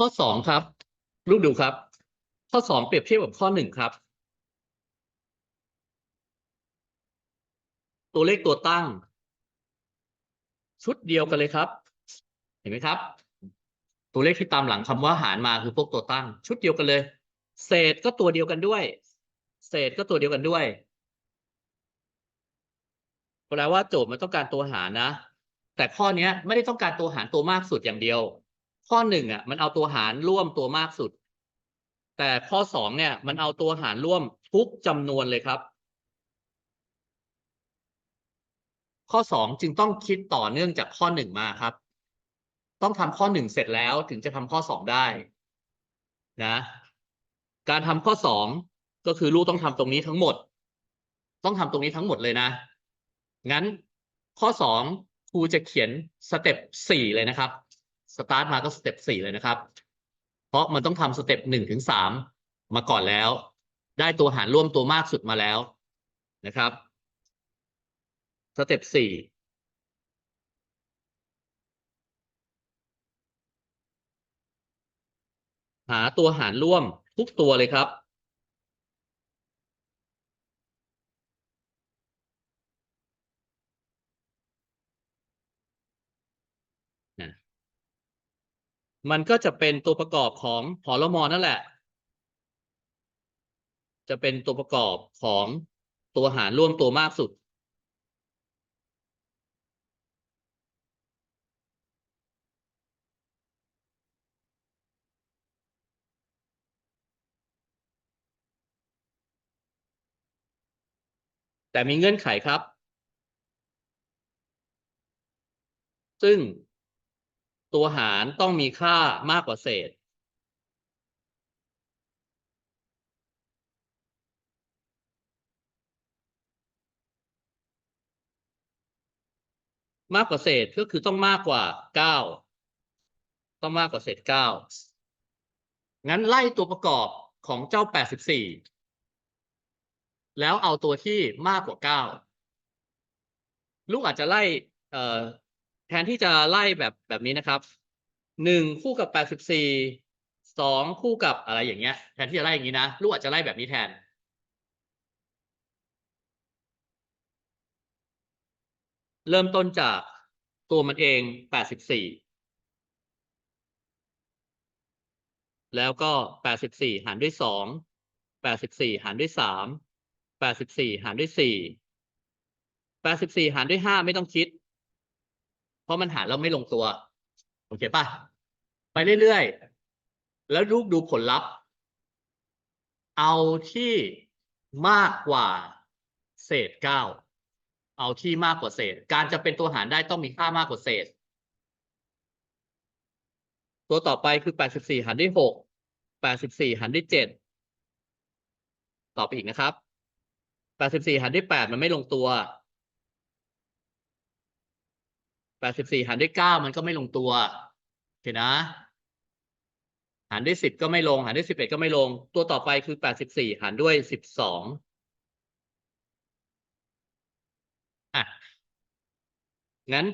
ข้อสองครับ ลูกดูครับ ข้อสองเปรียบเทียบกับข้อหนึ่งครับ ตัวเลขตัวตั้ง ชุดเดียวกันเลยครับ เห็นไหมครับ ตัวเลขที่ตามหลังคำว่าหารมาคือพวกตัวตั้ง ชุดเดียวกันเลย เศษก็ตัวเดียวกันด้วย เศษก็ตัวเดียวกันด้วยแปลว่าโจทย์มันต้องการตัวหารนะ แต่ข้อเนี้ยไม่ได้ต้องการตัวหารตัวมากสุดอย่างเดียว ข้อหนึ่งอะ มันเอาตัวหารร่วมตัวมากสุด แต่ข้อสองเนี่ย มันเอาตัวหารร่วมทุกจำนวนเลยครับ ข้อสองจึงต้องคิดต่อเนื่องจากข้อหนึ่งมาครับ ต้องทำข้อหนึ่งเสร็จแล้วถึงจะทำข้อสองได้นะ การทำข้อสองก็คือลูกต้องทำตรงนี้ทั้งหมด ต้องทำตรงนี้ทั้งหมดเลยนะ งั้นข้อสองครูจะเขียนสเต็ปสี่เลยนะครับ สตาร์ทมาก็สเต็ปสี่เลยนะครับ เพราะมันต้องทำสเต็ปหนึ่งถึงสามมาก่อนแล้ว ได้ตัวหารร่วมตัวมากสุดมาแล้วนะครับสเต็ปสี่หาตัวหารร่วมทุกตัวเลยครับ มันก็จะเป็นตัวประกอบของหอลมอนั่นแหละ จะเป็นตัวประกอบของตัวหารร่วมตัวมากสุด แต่มีเงื่อนไขครับ ซึ่ง ตัวหารต้องมีค่ามากกว่าเศษ มากกว่าเศษก็คือต้องมากกว่าเก้าต้องมากกว่าเศษเก้างั้นไล่ตัวประกอบของเจ้าแปดสิบสี่แล้วเอาตัวที่มากกว่าเก้าลูกอาจจะไล่ แทนที่จะไล่แบบแบบนี้นะครับหนึ่งคู่กับแปดสิบสี่สองคู่กับอะไรอย่างเงี้ย แทนที่จะไล่อย่างนี้นะลูกอาจจะไล่แบบนี้แทน เริ่มต้นจากตัวมันเองแปดสิบสี่แล้วก็แปดสิบสี่หารด้วยสองแปดสิบสี่หารด้วยสามแปดสิบสี่หารด้วยสี่แปดสิบสี่หารด้วยห้าไม่ต้องคิด เพราะมันหารแล้วไม่ลงตัว โอเคป่ะ ไปเรื่อยๆ แล้วลูกดูผลลัพธ์ เอาที่มากกว่าเศษเก้า เอาที่มากกว่าเศษ การจะเป็นตัวหารได้ต้องมีค่ามากกว่าเศษ ตัวต่อไปคือแปดสิบสี่หารด้วยหกแปดสิบสี่หารด้วยเจ็ดต่อไปอีกนะครับแปดสิบสี่หารด้วยแปดมันไม่ลงตัว แปดสิบสี่หารด้วยเก้ามันก็ไม่ลงตัวโอเคนะ หารด้วยสิบก็ไม่ลง หารด้วยสิบเอ็ดก็ไม่ลง ตัวต่อไปคือแปดสิบสี่หารด้วยสิบสองอะงั้น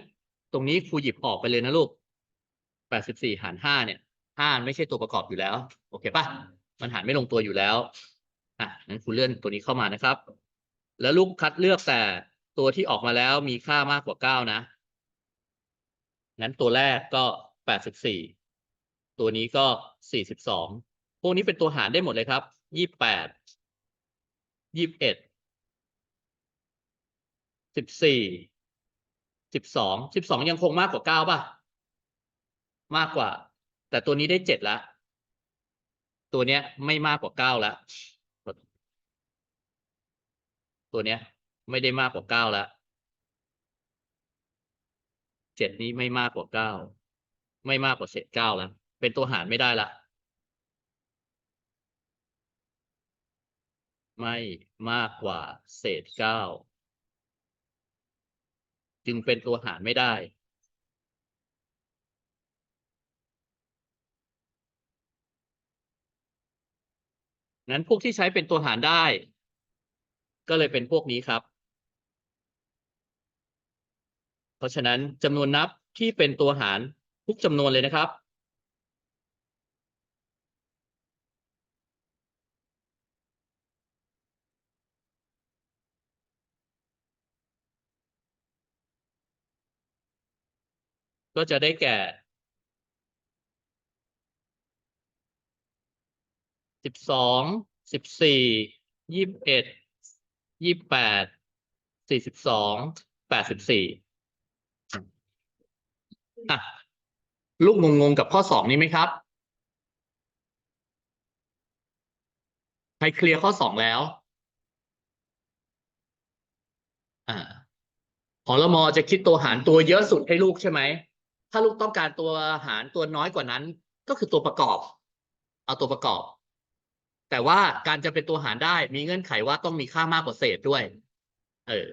ตรงนี้ครูหยิบออกไปเลยนะลูกแปดสิบสี่หารห้าเนี่ยห้าไม่ใช่ตัวประกอบอยู่แล้ว โอเคป่ะมันหารไม่ลงตัวอยู่แล้วอะงั้นครูเลื่อนตัวนี้เข้ามานะครับ แล้วลูกคัดเลือกแต่ตัวที่ออกมาแล้วมีค่ามากกว่าเก้านะ งั้นตัวแรกก็แปดสิบสี่ตัวนี้ก็สี่สิบสองพวกนี้เป็นตัวหารได้หมดเลยครับยี่แปดยี่สิบเอ็ดสิบสี่สิบสองสิบสองยังคงมากกว่าเก้าป่ะ มากกว่า แต่ตัวนี้ได้เจ็ดแล้วตัวเนี้ยไม่มากกว่าเก้าแล้วตัวเนี้ย ไม่ได้มากกว่าเก้าแล้ว เจ็ดนี้ไม่มากกว่าเก้าไม่มากกว่าเศษเก้าแล้ว เป็นตัวหารไม่ได้ละ ไม่มากกว่าเศษเก้าจึงเป็นตัวหารไม่ได้งั้นพวกที่ใช้เป็นตัวหารได้ ก็เลยเป็นพวกนี้ครับ ราะฉะนั้นจำนวนนับที่เป็นตัวหารทุกจำนวนเลยนะครับ ก็จะได้แก่สิบสองสิบสี่ยี่สิบเอ็ดยี่สิบแปดสี่สิบสองแปดสิบสี่ อะลูกงงๆกับข้อสองนี้ไหมครับ ใครเคลียร์ข้อสองแล้ว อ่าพอลมอจะคิดตัวหารตัวเยอะสุดให้ลูกใช่ไหม ถ้าลูกต้องการตัวหารตัวน้อยกว่านั้น ก็คือตัวประกอบ เอาตัวประกอบ แต่ว่าการจะเป็นตัวหารได้มีเงื่อนไขว่าต้องมีค่ามากกว่าเศษด้วย เออ